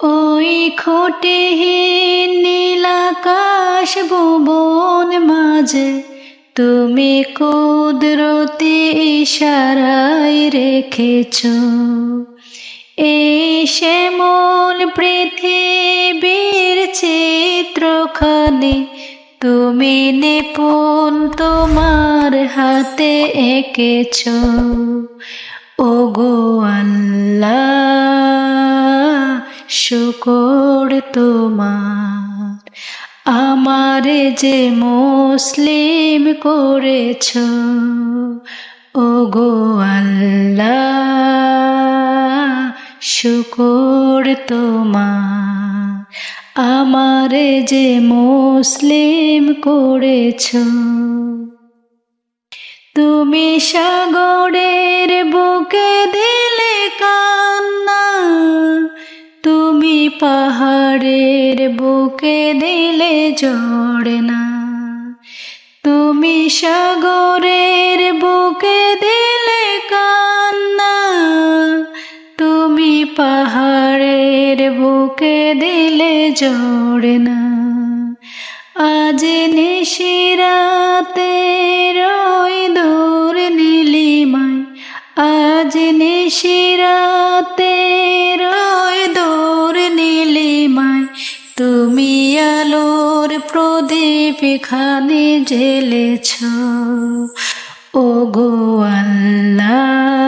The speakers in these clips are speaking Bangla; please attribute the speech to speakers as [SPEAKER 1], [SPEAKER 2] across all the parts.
[SPEAKER 1] ওই খোটে হে নীলাকাশ ভুবন মাঝে তুমি কুদরতি ইশারায় রেখেছ। এই শ্যামল পৃথিবীর চিত্রখানি তুমি নিপুণ তোমার হাতে এঁকেছ। ও গো আল্লাহ, শুকর তোমার। আমারে যে মুসলিম করেছ ও গো আল্লাহ, শুকর তোমার। আমারে যে মুসলিম করেছ, তুমি সাগরের বুকে দিলে কান্না, তুমি পাহাড়ের বুকে দিলে না তুমি সাগরের বুকে দিলে কান্না, তুমি পাহাড়ের বুকে দিলে জড়ে না। আজ নিশিরাতে রই দূর নীলিমায়, আজ নিশিরাতে রই দূর নীলিমায়, তুমি আলোর প্রদীপ খানি জ্বেলেছ। ও গো আল্লাহ।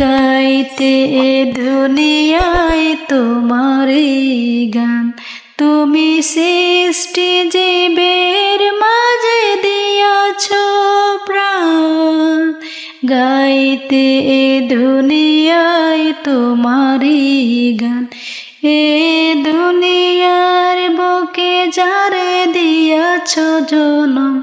[SPEAKER 1] গাইতে দুনিয়ায় তোমার গান। তুমি সৃষ্টি জীবের মাঝে দিয়াছ প্রাণ। গাইতে দুনিয়ায় তোমারই গান। এ দুনিয়ার বুকে যারে দিয়াছ জনম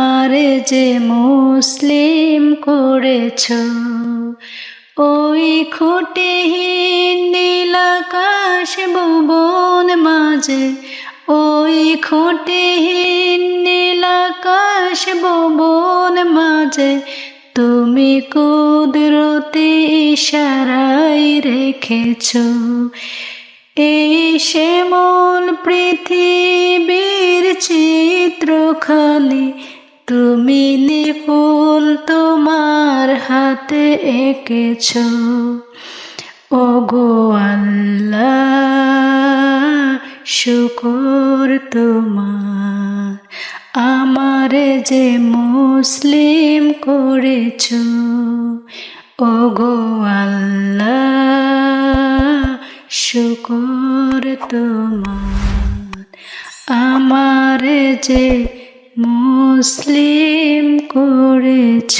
[SPEAKER 1] আমার যে মুসলিম করেছ, ওই খুঁটিহীন নীলাকাশ ভুবন মাঝে, ওই খুঁটিহীন নীলাকাশ ভুবন মাঝে, তুমি কুদরতি ইশারায় রেখেছ। এই শ্যামল পৃথিবীর চিত্রখানি তুমি নিপুণ তোমার হাতে এঁকেছ। ও গো আল্লাহ, শুকর তোমার। আমার যে মুসলিম করেছ ও গো আল্লাহ, শুকর তোমার। আমার যে মুসলিম করেছ।